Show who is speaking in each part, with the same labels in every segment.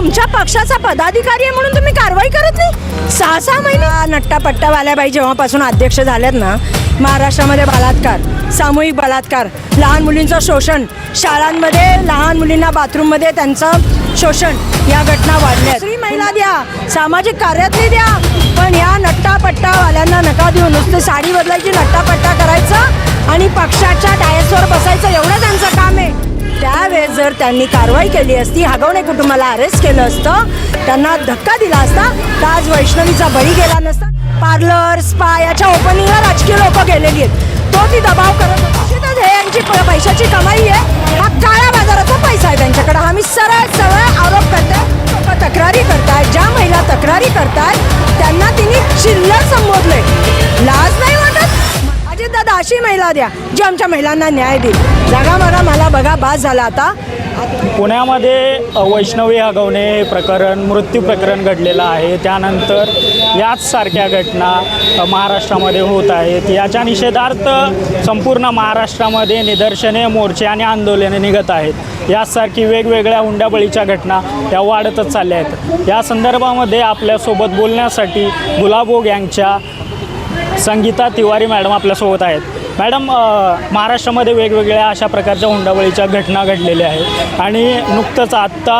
Speaker 1: तुमच्या पक्षाचा पदाधिकारी आहे म्हणून तुम्ही कारवाई करत नाही? सहा सहा महिने? नट्टा पट्टावाल्या बाई जेव्हापासून अध्यक्ष झाल्यात ना महाराष्ट्रामध्ये बलात्कार सामूहिक बलात्कार लहान मुलींचं शोषण शाळांमध्ये लहान मुलींना बाथरूममध्ये त्यांचं शोषण या घटना वाढल्या स्त्री महिला द्या सामाजिक कार्यातली द्या पण या नट्टा पट्टावाल्यांना नका देऊ. नुसते साडी बदलायची नट्टा पट्टा करायचं आणि पक्षाच्या डायसवर बसायचं. एवढं त्यांचं काम आहे. त्यावेळेस जर त्यांनी कारवाई केली असती हगवणे कुटुंबाला अरेस्ट केलं असतं त्यांना धक्का दिला असता तर आज वैष्णवीचा बळी गेला नसता. पार्लर स्पा याच्या ओपनिंगला राजकीय लोक गेलेली आहेत. तो ती दबाव करत निश्चितच हे यांची प- पैशाची कमाई आहे. हा काळ्या बाजाराचा पैसा आहे त्यांच्याकडे. आम्ही सरळ सरळ आरोप करते लोक तक्रारी करतायत ज्या महिला तक्रारी करतायत त्यांना तिने चिल्लर संबोधले लाज नाही वाटत? अजित दादा अशी महिला द्या जी आमच्या महिलांना न्याय देईल. जागा मागा मला बघा बास झाला आता.
Speaker 2: पुण्यामध्ये वैष्णवी हगवणे प्रकरण मृत्यू प्रकरण घडलेलं आहे. त्यानंतर याच सारख्या घटना महाराष्ट्रामध्ये होत आहेत. याच्या निषेधार्थ संपूर्ण महाराष्ट्रामध्ये निदर्शने मोर्चे आणि आंदोलने निघत आहेत. यासारखी वेगवेगळ्या हुंडाबळीच्या घटना या वाढतच चालल्या आहेत. या संदर्भामध्ये आपल्यासोबत बोलण्यासाठी गुलाबो गँगच्या संगीता तिवारी मॅडम आपल्यासोबत आहेत. मॅडम महाराष्ट्रामध्ये वेगवेगळ्या अशा प्रकारच्या हुंडाबळीच्या घटना घडलेल्या आहेत आणि नुकतंच आत्ता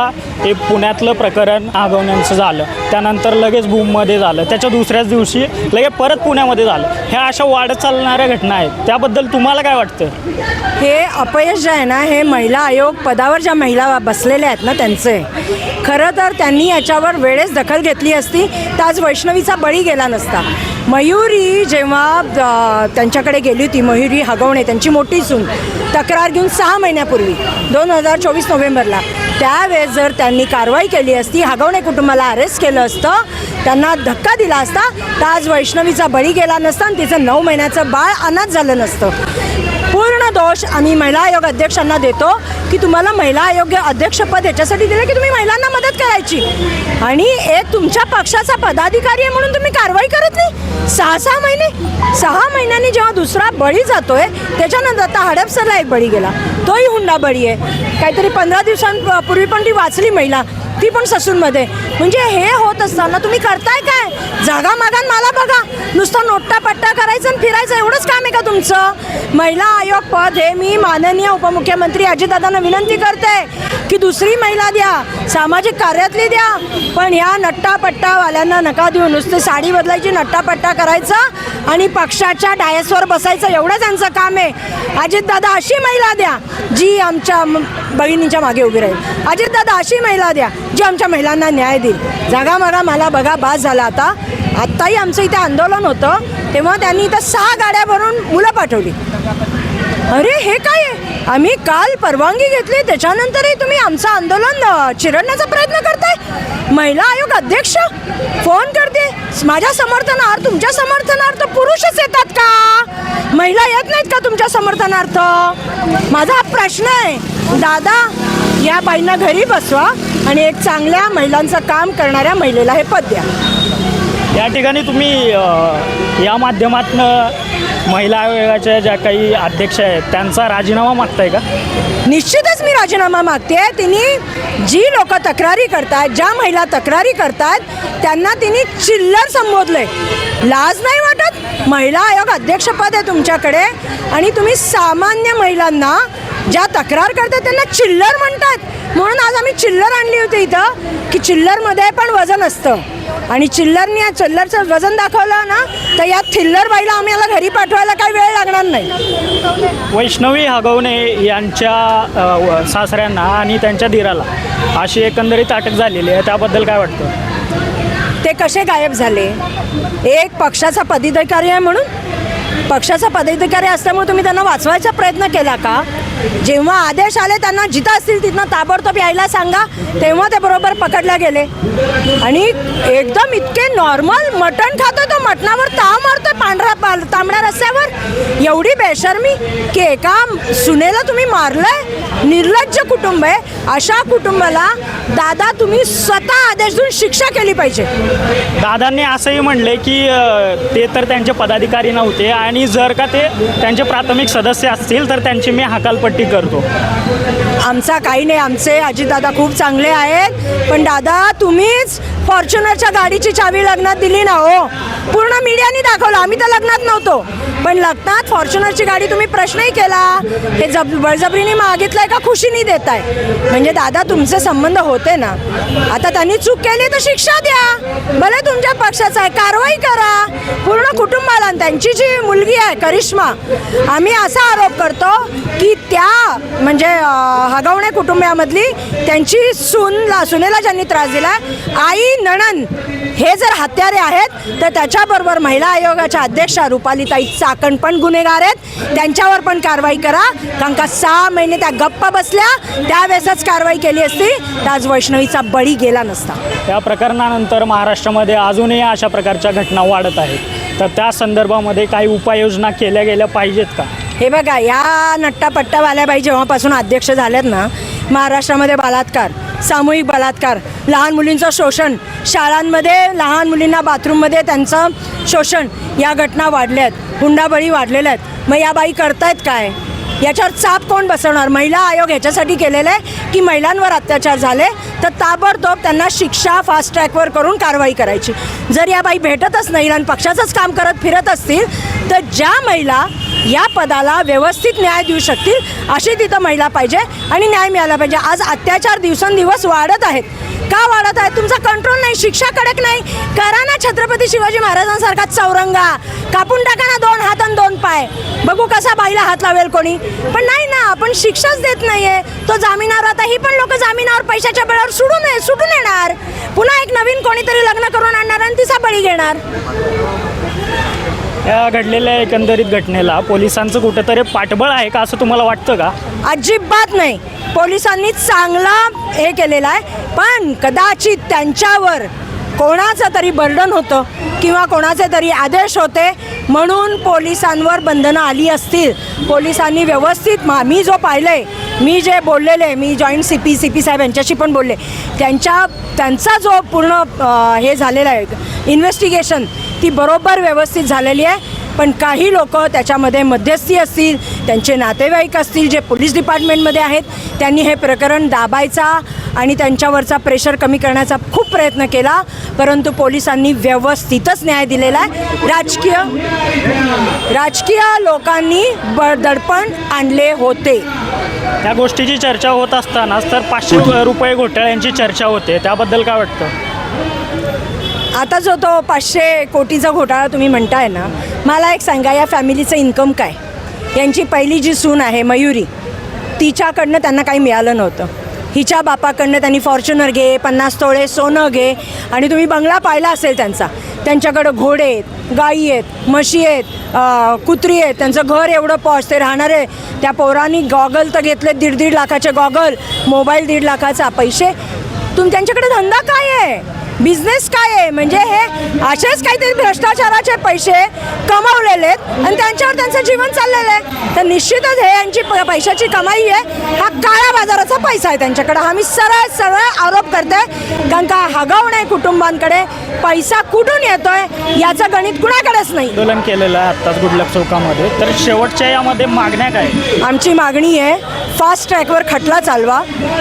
Speaker 2: हे पुण्यातलं प्रकरण आगवण्यांचं झालं. त्यानंतर लगेच भूममध्ये झालं. त्याच्या दुसऱ्याच दिवशी लगेच परत पुण्यामध्ये झालं. ह्या अशा वाढत चालणाऱ्या घटना आहेत. त्याबद्दल तुम्हाला काय वाटतं?
Speaker 1: हे अपयश जे आहे ना हे महिला आयोग पदावर ज्या महिला बसलेल्या आहेत ना त्यांचे आहे. खरं तर त्यांनी याच्यावर वेळेस दखल घेतली असती. तर आज वैष्णवीचा बळी गेला नसता. मयुरी जेव्हा त्यांच्याकडे गेली होती मयुरी हगवणे त्यांची मोठी सून तक्रार घेऊन सहा महिन्यापूर्वी दोन हजार चोवीस नोव्हेंबरला. त्यावेळेस जर त्यांनी कारवाई केली असती हगवणे कुटुंबाला अरेस्ट केलं असतं त्यांना धक्का दिला असता तर आज वैष्णवीचा बळी गेला नसता आणि तिचं नऊ महिन्याचं बाळ अनाथ झालं नसतं. पूर्ण दोष आम्ही महिला आयोग अध्यक्षांना देतो की तुम्हाला महिला आयोग अध्यक्षपद याच्यासाठी दिलं की तुम्ही महिलांना मदत करायची. आणि एक तुमच्या पक्षाचा पदाधिकारी आहे म्हणून तुम्ही कारवाई करत नाही. सहा सहा महिने सहा महिन्यांनी जेव्हा दुसरा बळी जातोय त्याच्यानंतर आता हडपसरला एक बळी गेला. तोही हुंडा बळी आहे. काहीतरी पंधरा दिवसांपूर्वी पण ती वाचली महिला. ती पण ससूनमध्ये. म्हणजे हे होत असताना तुम्ही करताय काय? जागा मागान मला बघा. नुसतं नोट्टा पट्टा करायचं आणि फिरायचं एवढंच काम आहे का तुमचं? महिला आयोग पद हे मी माननीय उपमुख्यमंत्री अजितदादांना विनंती करते की दुसरी महिला द्या सामाजिक कार्यातली द्या पण ह्या नट्टापट्टावाल्यांना नका देऊ. नुसते साडी बदलायची नट्टापट्टा करायचा करायचं आणि पक्षाच्या डायसवर बसायचं. एवढंच त्यांचं काम आहे. अजितदादा अशी महिला द्या जी आमच्या म- बहिणीच्या मागे उभी राहील. अजितदादा अशी महिला द्या जी आमच्या महिलांना न्याय देईल. जागा मागा मला बघा बास झाला आता. आत्ताही आमचं इथे आंदोलन होतं तेव्हा त्यांनी इथं सहा गाड्या भरून मुलं पाठवली. अरे हे काय? आहे आम्ही काल परवानगी घेतली त्याच्यानंतरही तुम्ही आमचं आंदोलन चिरडण्याचा प्रयत्न करताय? महिला आयोग अध्यक्ष फोन करते. माझ्या समर्थनार्थ तुमच्या समर्थनार्थ पुरुषच येतात का? महिला येत नाहीत का तुमच्या समर्थनार्थ? माझा हा प्रश्न आहे. दादा या बाईंना घरी बसवा आणि एक चांगल्या महिलांचं काम करणाऱ्या महिलेला हे पद द्या.
Speaker 2: या ठिकाणी तुम्ही अ, या माध्यमातनं महिला आयोगाच्या ज्या काही अध्यक्ष आहेत त्यांचा राजीनामा मागताय का?
Speaker 1: निश्चितच मी राजीनामा मागते तिने जी लोक तक्रारी करतात ज्या महिला तक्रारी करतात त्यांना तिने चिल्लर संबोधलंय. लाज नाही वाटत? महिला आयोग अध्यक्षपद आहे तुमच्याकडे आणि तुम्ही सामान्य महिलांना ज्या तक्रार करतात त्यांना चिल्लर म्हणतात. म्हणून आज आम्ही चिल्लर आणली होती इथं की चिल्लरमध्ये पण वजन असतं. आणि चिल्लरनी या चिल्लरचं वजन दाखवलं ना तर या थिल्लर बाईला आम्हाला घरी पाठवायला काही वेळ लागणार नाही.
Speaker 2: वैष्णवी हगवणे यांच्या सासऱ्यांना आणि त्यांच्या दिराला अशी एकंदरीत अटक झालेली आहे. त्याबद्दल काय वाटतं?
Speaker 1: ते कसे गायब झाले? एक पक्षाचा पदाधिकारी आहे म्हणून? पक्षाचा पदाधिकारी असल्यामुळे तुम्ही त्यांना वाचवायचा प्रयत्न केला का? जेव्हा आदेश आले त्यांना जिथं असतील तिथनं ताबडतोब यायला सांगा. तेव्हा ते बरोबर पकडले गेले. आणि एकदम इतके नॉर्मल मटण खातो तो मटणावर ताव मारतोय पांढरा तांबड्या रस्त्यावर एवढी बेशर्मी की एका सुनेला तुम्ही मारलंय? निर्लज्ज कुटुंब आहे. अशा कुटुंबाला दादा तुम्ही स्वतः आदेश देऊन शिक्षा केली पाहिजे.
Speaker 2: दादांनी असंही म्हणले की ते तर त्यांचे पदाधिकारी नव्हते आणि जर का ते त्यांचे प्राथमिक सदस्य असतील तर त्यांची मी पट्टी करतो.
Speaker 1: आमचा काही नाही आमचे अजितदादा खूप चांगले आहेत. पण दादा तुम्हीच फॉर्च्युनरच्या गाडीची चावी लग्नात दिली ना हो. पूर्ण मीडियाने दाखवलं आम्ही तर लग्नात नव्हतो. पण लग्नात फॉर्च्युनरची गाडी तुम्ही प्रश्नही केला. हे जब बळजबरीने मागितलंय का खुशीने देत आहे म्हणजे दादा तुमचे संबंध होते ना. आता त्यांनी चूक केली तर शिक्षा द्या. भले तुमच्या पक्षाचा आहे कारवाई करा. पूर्ण कुटुंबाला आणि त्यांची जी मुलगी आहे करिश्मा आम्ही असा आरोप करतो की त्या म्हणजे हगवणे कुटुंबामधली त्यांची सूनला सुनेला ज्यांनी त्रास दिला आई नणन हे जर हत्यारे आहेत तर त्याच्याबरोबर महिला आयोगाच्या अध्यक्षा रुपालीताई चाकण पण गुन्हेगार आहेत. त्यांच्यावर पण कारवाई करा. कारण का सहा महिने त्या गप्प बसल्या. त्यावेळेसच कारवाई केली असती. तर आज वैष्णवीचा बळी गेला नसता.
Speaker 2: त्या प्रकरणानंतर महाराष्ट्रामध्ये अजूनही अशा प्रकारच्या घटना वाढत आहेत. तर त्या संदर्भामध्ये काही उपाययोजना केल्या गेल्या पाहिजेत का?
Speaker 1: हे बघा या नट्टापट्टावाल्याबाई जेव्हापासून अध्यक्ष झाल्यात ना महाराष्ट्रामध्ये बलात्कार सामूहिक बलात्कार लहान मुलींचं शोषण शाळांमध्ये लहान मुलींना बाथरूममध्ये त्यांचं शोषण या घटना वाढल्या आहेत हुंडाबळी वाढलेल्या आहेत. मग या बाई करतायत काय? याच्यावर चाप कोण बसवणार? महिला आयोग ह्याच्यासाठी केलेलं आहे की महिलांवर अत्याचार झाले तर ताबडतोब त्यांना शिक्षा फास्ट ट्रॅकवर करून कारवाई करायची. जर या बाई भेटतच नाही आणि पक्षाचंच काम करत फिरत असतील तर ज्या महिला या पदाला व्यवस्थित न्याय देऊ शकतील अशी तिथं महिला पाहिजे आणि न्याय मिळाला पाहिजे. आज अत्याचार दिवसेंदिवस वाढत आहेत. का वाढत आहे? तुमचा कंट्रोल नाही शिक्षा कडक नाही. करा ना छत्रपती शिवाजी महाराजांसारखा चौरंगा. कापून टाका ना दोन हात आणि दोन पाय. बघू कसा बाईला हात लावेल कोणी. पण नाही ना आपण शिक्षाच देत नाहीये. तो जामिनावर आता ही पण लोक जामिनावर पैशाच्या बळावर सुडून सुटून येणार. पुन्हा एक नवीन कोणीतरी लग्न करून आणणार आणि तिचा बळी घेणार.
Speaker 2: ह्या घडलेल्या एकंदरीत घटनेला पोलिसांचं कुठेतरी पाठबळ आहे का असं तुम्हाला वाटतं का?
Speaker 1: अजिबात नाही. पोलिसांनी चांगला हे केलेला आहे. पण कदाचित त्यांच्यावर कोणाचं तरी बर्डन होतं किंवा कोणाचे तरी आदेश होते म्हणून पोलिसांवर बंधनं आली असतील. पोलिसांनी व्यवस्थित मा मी जो पाहिलं मी जे बोललेले मी joint C P C P साहेब यांच्याशी पण बोलले. त्यांच्या त्यांचा जो पूर्ण हे झालेला आहे इन्व्हेस्टिगेशन ती बरोबर व्यवस्थित झालेली आहे. पण काही लोक त्याच्यामध्ये मध्यस्थी असतील त्यांचे नातेवाईक असतील जे पोलीस डिपार्टमेंटमध्ये आहेत त्यांनी हे प्रकरण दाबायचा आणि त्यांच्यावरचा प्रेशर कमी करण्याचा खूप प्रयत्न केला. परंतु पोलिसांनी व्यवस्थितच न्याय दिलेला आहे. राजकीय राजकीय लोकांनी ब दडपण आणले होते.
Speaker 2: त्या गोष्टीची चर्चा होत असतानाच तर पाचशे रुपये घोटाळ्यांची चर्चा होते. त्याबद्दल काय वाटतं?
Speaker 1: आता जो तो पाचशे कोटीचा घोटाळा तुम्ही म्हणताय ना मला एक सांगा या फॅमिलीचं इन्कम काय? यांची पहिली जी सून आहे मयुरी तिच्याकडनं त्यांना काही मिळालं नव्हतं. हिच्या बापाकडनं त्यांनी फॉर्च्युनर घे पन्नास तोळे सोनं घे आणि तुम्ही बंगला पाहिला असेल त्यांचा. त्यांच्याकडं घोडे आहेत गायी आहेत म्हशी आहेत कुत्री आहेत त्यांचं घर एवढं पॉच ते राहणारे त्या पोरांनी गॉगल तर घेतले दीड दीड लाखाचे गॉगल मोबाईल दीड लाखाचा पैसे. तुम त्यांच्याकडे धंदा काय आहे? बिझनेस काय आहे? म्हणजे हे असेच काहीतरी भ्रष्टाचाराचे पैसे कमावलेले आहेत आणि त्यांच्यावर त्यांचं जीवन चाललेलं आहे. तर निश्चितच हे यांची पैशाची कमाई आहे. हा काळ्या बाजाराचा पैसा आहे त्यांच्याकडे. हा मी सरळ सरळ आरोप करते. कारण का हगवणे कुटुंबांकडे. पैसा कुठून येतोय याचं गणित कुणाकडेच नाही.
Speaker 2: आंदोलन केलेलं आहे आत्ताच गुडलक चौकामध्ये. तर शेवटच्या यामध्ये मागण्या काय
Speaker 1: आमची मागणी आहे फास्ट ट्रॅकवर खटला चालवा.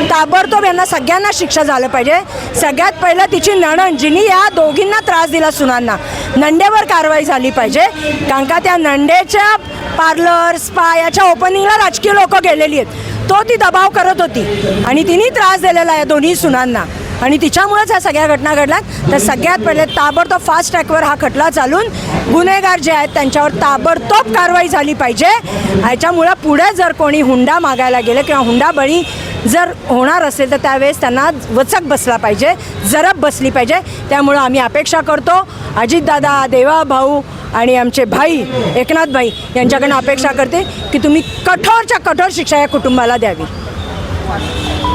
Speaker 1: ताबडतोब यांना सगळ्यांना शिक्षा झालं पाहिजे. सगळ्यात पहिलं तिची नणन जिनी या दोघींना त्रास दिला सुनांना. नंडेवर कारवाई झाली पाहिजे. कारण का त्या नंडेच्या पार्लर स्पा याच्या ओपनिंगला राजकीय लोक गेलेली आहेत. तो ती दबाव करत होती. आणि तिने त्रास दिलेला आहे दोन्ही सुनांना. आणि तिच्यामुळेच ह्या सगळ्या घटना घडल्यात. तर सगळ्यात पहिले ताबडतोब फास्ट ट्रॅकवर हा खटला चालून गुन्हेगार जे आहेत त्यांच्यावर ताबडतोब कारवाई झाली पाहिजे. ह्याच्यामुळं पुढे जर कोणी हुंडा मागायला गेलं किंवा हुंडा बळी जर होणार असेल तर त्यावेळेस त्यांना वचक बसला पाहिजे जरब बसली पाहिजे. त्यामुळं आम्ही अपेक्षा करतो अजितदादा देवा भाऊ आणि आमचे भाई एकनाथ भाई यांच्याकडनं अपेक्षा करते की तुम्ही कठोरच्या कठोर शिक्षा या कुटुंबाला द्यावी.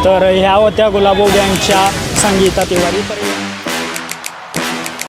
Speaker 2: तर ह्या होत्या गुलाबो गँगच्या संगीता तिवारी तर